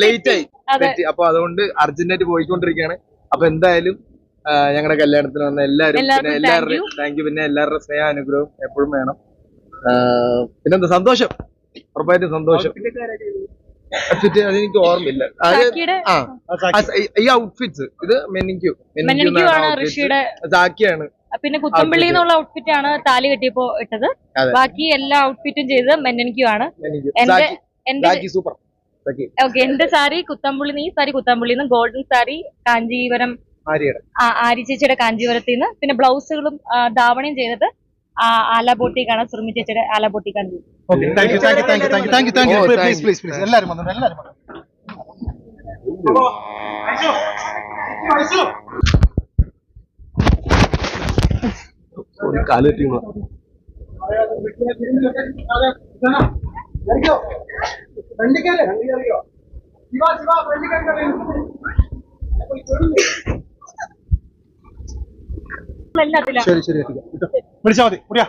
Late ആയി. അപ്പൊ അതുകൊണ്ട് അർജന്റായിട്ട് പോയിക്കൊണ്ടിരിക്കുകയാണ്. അപ്പൊ എന്തായാലും ഞങ്ങളുടെ കല്യാണത്തിന് വന്ന എല്ലാവരും എല്ലാവർക്കും പിന്നെ എല്ലാവരുടെയും താങ്ക് യു പിന്നെ എല്ലാവരുടെ സ്നേഹ അനുഗ്രഹവും എപ്പോഴും വേണം. പിന്നെന്താ? സന്തോഷം. ഉറപ്പായിട്ടും സന്തോഷം. എനിക്ക് അതെനിക്ക് ഓർമ്മയില്ല ഈ- ഔട്ട്ഫിറ്റ്സ് ഇത് മെനിക്കു സാക്കിയാണ് പിന്നെ കുത്തമ്പള്ളി എന്നുള്ള ഔട്ട്ഫിറ്റ് ആണ് താലി കെട്ടിയപ്പോ ഇട്ടത്. ബാക്കി എല്ലാ ഔട്ട്ഫിറ്റും ചെയ്ത് മെന്നനിക്കു ആണ്. മെനിക്യു. എന്റെ എന്റെ സൂപ്പർ. ഓക്കെ എന്റെ സാരി? കുത്തമ്പുള്ളി. നീ സാരി കുത്തമ്പുള്ളിന്ന് ഗോൾഡൻ സാരി കാഞ്ചീപുരം ആ, ആരി ചേച്ചിയുടെ കാഞ്ചീപുരത്തിൽ നിന്ന്. പിന്നെ ബ്ലൗസുകളും ധാവണയും ചെയ്തിട്ട് ആ, ആലാബോട്ടിക്കാണ് സുറുമി ചേച്ചിയുടെ ആലാബോട്ടിക്കാണ് ചെയ്തത് okay thank you thank you thank you thank you thank you thank you oh, please thank please you. Please എല്ലാവരും വന്നു എല്ലാവരും വന്നു ഒരു കാൽ തെറ്റി ശരി. ശരി വിളിച്ചാ മതി. മുടിയാ